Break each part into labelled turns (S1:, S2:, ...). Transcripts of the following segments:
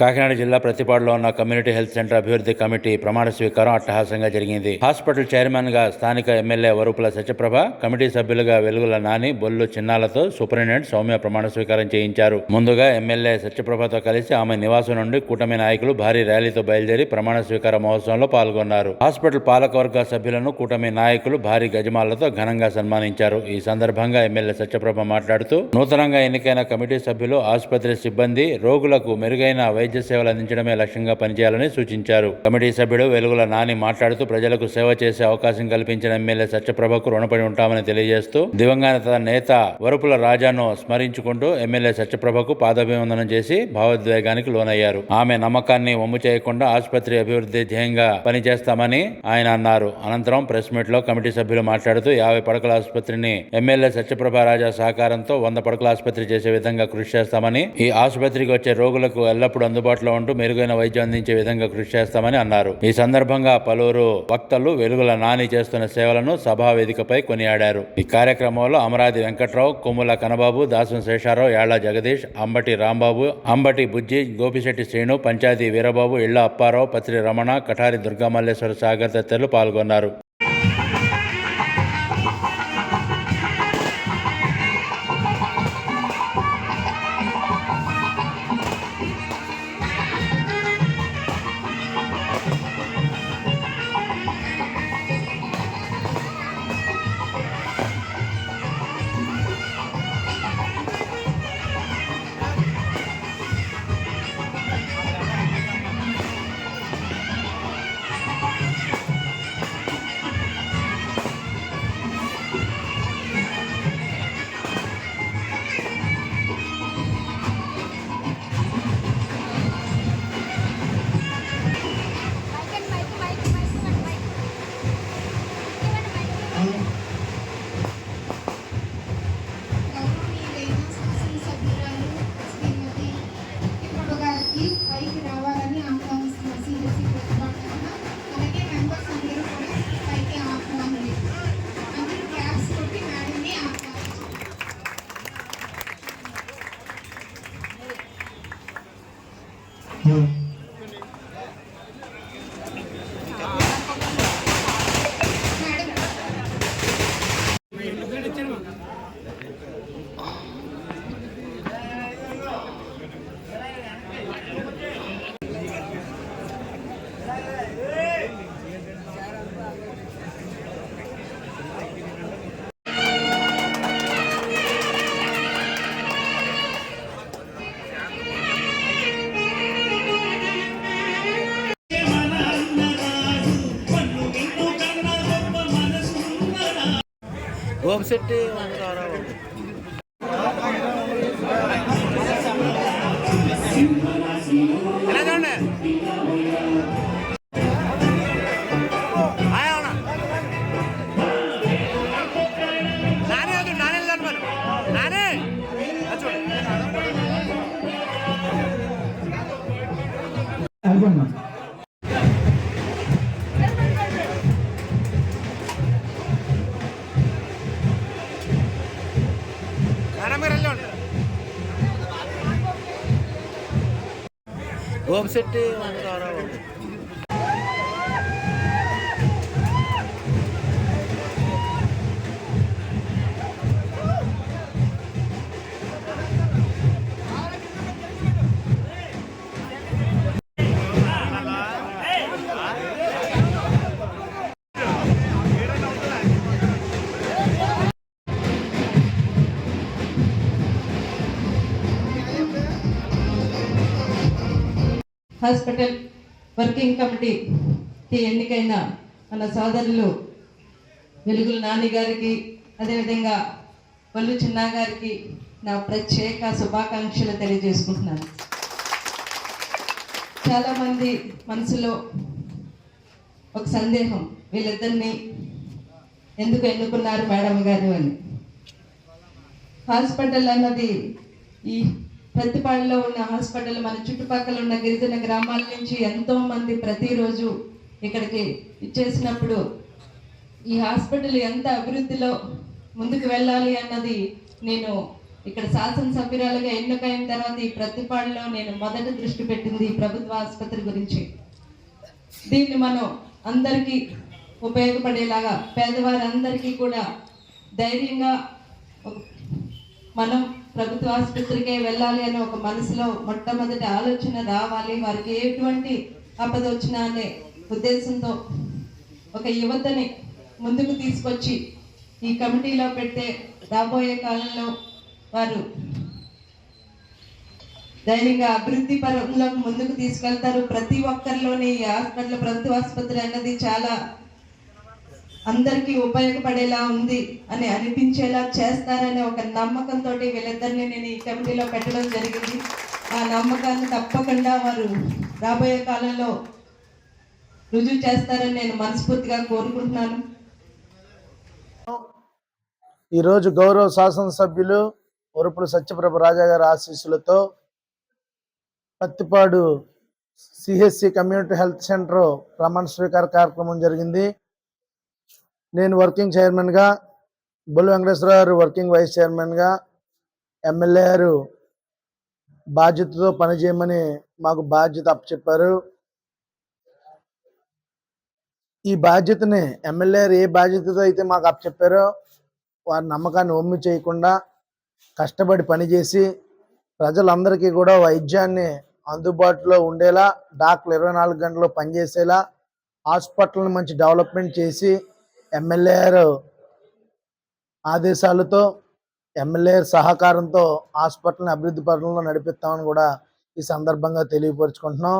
S1: కాకినాడ జిల్లా ప్రతిపాడులో ఉన్న కమ్యూనిటీ హెల్త్ సెంటర్ అభివృద్ధి కమిటీ ప్రమాణ స్వీకారం అట్టహాసంగా జరిగింది. హాస్పిటల్ చైర్మన్గా స్థానిక ఎమ్మెల్యే వరుపుల సత్యప్రభ కమిటీ సభ్యులుగా వెలుగుల నాని బొల్లు చిన్నాలతో సూపరింటెండెంట్ సౌమ్య ప్రమాణ స్వీకారం చేయించారు. ముందుగా ఎమ్మెల్యే సత్యప్రభతో కలిసి ఆమె నివాసం నుండి కూటమి నాయకులు భారీ ర్యాలీతో బయలుదేరి ప్రమాణ స్వీకార మహోత్సవంలో పాల్గొన్నారు. హాస్పిటల్ పాలకవర్గ సభ్యులను కూటమి నాయకులు భారీ గజమాలతో ఘనంగా సన్మానించారు. ఈ సందర్భంగా ఎమ్మెల్యే సత్యప్రభ మాట్లాడుతూ నూతనంగా ఎన్నికైన కమిటీ సభ్యులు ఆసుపత్రి సిబ్బంది రోగులకు మెరుగైన వైద్య వైద్య సేవలు అందించడమే లక్ష్యంగా పనిచేయాలని సూచించారు. కమిటీ సభ్యుడు వెలుగుల నాని మాట్లాడుతూ ప్రజలకు సేవ చేసే అవకాశం కల్పించిన ఎమ్మెల్యే సత్యప్రభకు రుణపడి ఉంటామని తెలియజేస్తూ దివంగత నేత వరుపుల రాజాను స్మరించుకుంటూ ఎమ్మెల్యే సత్యప్రభకు పాదాభివందనం చేసి భావోద్వేగానికి లోనయ్యారు. ఆమె నమ్మకాన్ని వమ్ము చేయకుండా ఆసుపత్రి అభివృద్ధి ధ్యేయంగా పనిచేస్తామని ఆయన అన్నారు. అనంతరం ప్రెస్ మీట్లో కమిటీ సభ్యులు మాట్లాడుతూ యాభై పడకల ఆసుపత్రిని ఎమ్మెల్యే సత్యప్రభ రాజా సహకారంతో వంద పడకల ఆసుపత్రి చేసే విధంగా కృషి చేస్తామని ఈ ఆసుపత్రికి వచ్చే రోగులకు ఎల్లప్పుడూ అందుబాటులో ఉంటూ మెరుగైన వైద్యం అందించే విధంగా కృషి చేస్తామని అన్నారు. ఈ సందర్భంగా పలువురు వక్తలు వెలుగుల నాని చేస్తున్న సేవలను సభా వేదికపై కొనియాడారు. ఈ కార్యక్రమంలో అమరాది వెంకట్రావు కొమ్ముల కనబాబు దాసం శేషారావు యాళ్ళ జగదీష్ అంబటి రాంబాబు అంబటి బుజ్జి గోపిశెట్టి శ్రీను పంచాయతీ వీరబాబు ఇళ్ళ అప్పారావు పత్రి రమణ కఠారి దుర్గామల్లేశ్వర సాగర్ తదితరులు పాల్గొన్నారు.
S2: గోపిశెట్టి గోపిశెట్టి వందరారావు
S3: హాస్పిటల్ వర్కింగ్ కమిటీకి ఎన్నికైన మన సోదరులు వెలుగుల నాని గారికి అదేవిధంగా పల్లు చిన్నా గారికి నా ప్రత్యేక శుభాకాంక్షలు తెలియజేసుకుంటున్నాను. చాలామంది మనసులో ఒక సందేహం వీళ్ళిద్దరిని ఎందుకు ఎన్నుకున్నారు మేడం గారు అని. హాస్పిటల్ అన్నది ఈ ప్రతిపాడులో ఉన్న హాస్పిటల్ మన చుట్టుపక్కల ఉన్న గిరిజన గ్రామాల నుంచి ఎంతో మంది ప్రతిరోజు ఇక్కడికి ఇచ్చేసినప్పుడు ఈ హాస్పిటల్ ఎంత అభివృద్ధిలో ముందుకు వెళ్ళాలి అన్నది నేను ఇక్కడ శాసనసభ్యురాలుగా ఎన్నికైన తర్వాత ఈ ప్రతిపాడులో నేను మొదట దృష్టి పెట్టింది ఈ ప్రభుత్వ ఆసుపత్రి గురించి. దీన్ని మనం అందరికీ ఉపయోగపడేలాగా పేదవారందరికీ కూడా ధైర్యంగా మనం ప్రభుత్వ ఆసుపత్రికే వెళ్ళాలి అనే ఒక మనసులో మొట్టమొదటి ఆలోచన రావాలి. వారికి ఎటువంటి ఆపద వచ్చినా అనే ఉద్దేశంతో ఒక యువతని ముందుకు తీసుకొచ్చి ఈ కమిటీలో పెడితే రాబోయే కాలంలో వారు ధైర్యంగా అభివృద్ధి పరంలో ముందుకు తీసుకెళ్తారు. ప్రతి ఒక్కరిలోని ఈ హాస్పిటల్ ప్రభుత్వ ఆసుపత్రి అన్నది చాలా అందరికీ ఉపయోగపడేలా ఉంది అని అనిపించేలా చేస్తారనే ఒక నమ్మకంతో వీళ్ళిద్దరిని నేను ఈ కమిటీలో పెట్టడం జరిగింది. ఆ నమ్మకాన్ని తప్పకుండా వారు రాబోయే కాలంలో రుజువు చేస్తారని నేను మనస్ఫూర్తిగా కోరుకుంటున్నాను.
S4: ఈరోజు గౌరవ శాసనసభ్యులు ఒరుపుల సత్యప్రభ రాజా గారి ఆశీస్సులతో Prathipadu CHC community health centre ప్రమాణ స్వీకార కార్యక్రమం జరిగింది. నేను వర్కింగ్ చైర్మన్గా బొల్లు వెంకటేశ్వర గారు వర్కింగ్ వైస్ చైర్మన్గా ఎమ్మెల్యే గారు బాధ్యతతో పనిచేయమని మాకు బాధ్యత అప్పచెప్పారు. ఈ బాధ్యతని ఎమ్మెల్యే గారు ఏ బాధ్యతతో అయితే మాకు అప్పచెప్పారో వారి నమ్మకాన్ని ఒమ్మి చేయకుండా కష్టపడి పనిచేసి ప్రజలందరికీ కూడా వైద్యాన్ని అందుబాటులో ఉండేలా డాక్టర్లు ఇరవై నాలుగు గంటలు పనిచేసేలా హాస్పిటల్ని మంచి డెవలప్మెంట్ చేసి ఎమ్మెల్యే గారు ఆదేశాలతో ఎమ్మెల్యే సహకారంతో హాస్పిటల్ని అభివృద్ధి పరంలో నడిపిస్తామని కూడా ఈ సందర్భంగా తెలియపరుచుకుంటున్నాం.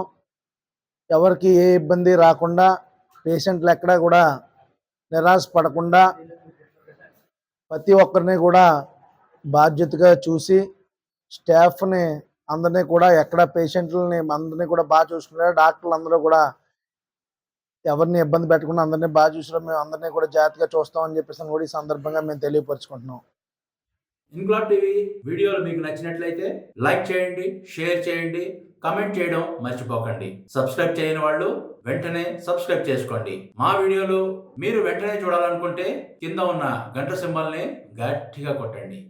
S4: ఎవరికి ఏ ఇబ్బంది రాకుండా పేషెంట్లు ఎక్కడా కూడా నిరాశ పడకుండా ప్రతి ఒక్కరిని కూడా బాధ్యతగా చూసి స్టాఫ్ని అందరినీ కూడా ఎక్కడ పేషెంట్లని అందరినీ కూడా బాగా చూసుకున్నారు డాక్టర్లు అందరూ కూడా ఎవరిని ఇబ్బంది పెట్టకుండా అందరినీ బాగా చూసినా మేము అందరినీ కూడా జాగ్రత్తగా చూస్తామని చెప్పేసి కూడా ఈ సందర్భంగా మేము తెలియపరుచుకుంటున్నాం.
S1: ఇంక్లాబ్ టీవీ వీడియోలు మీకు నచ్చినట్లయితే లైక్ చేయండి షేర్ చేయండి కమెంట్ చేయడం మర్చిపోకండి. సబ్స్క్రైబ్ చేయని వాళ్ళు వెంటనే సబ్స్క్రైబ్ చేసుకోండి. మా వీడియోలు మీరు వెంటనే చూడాలనుకుంటే కింద ఉన్న గంట సింబల్ని గట్టిగా కొట్టండి.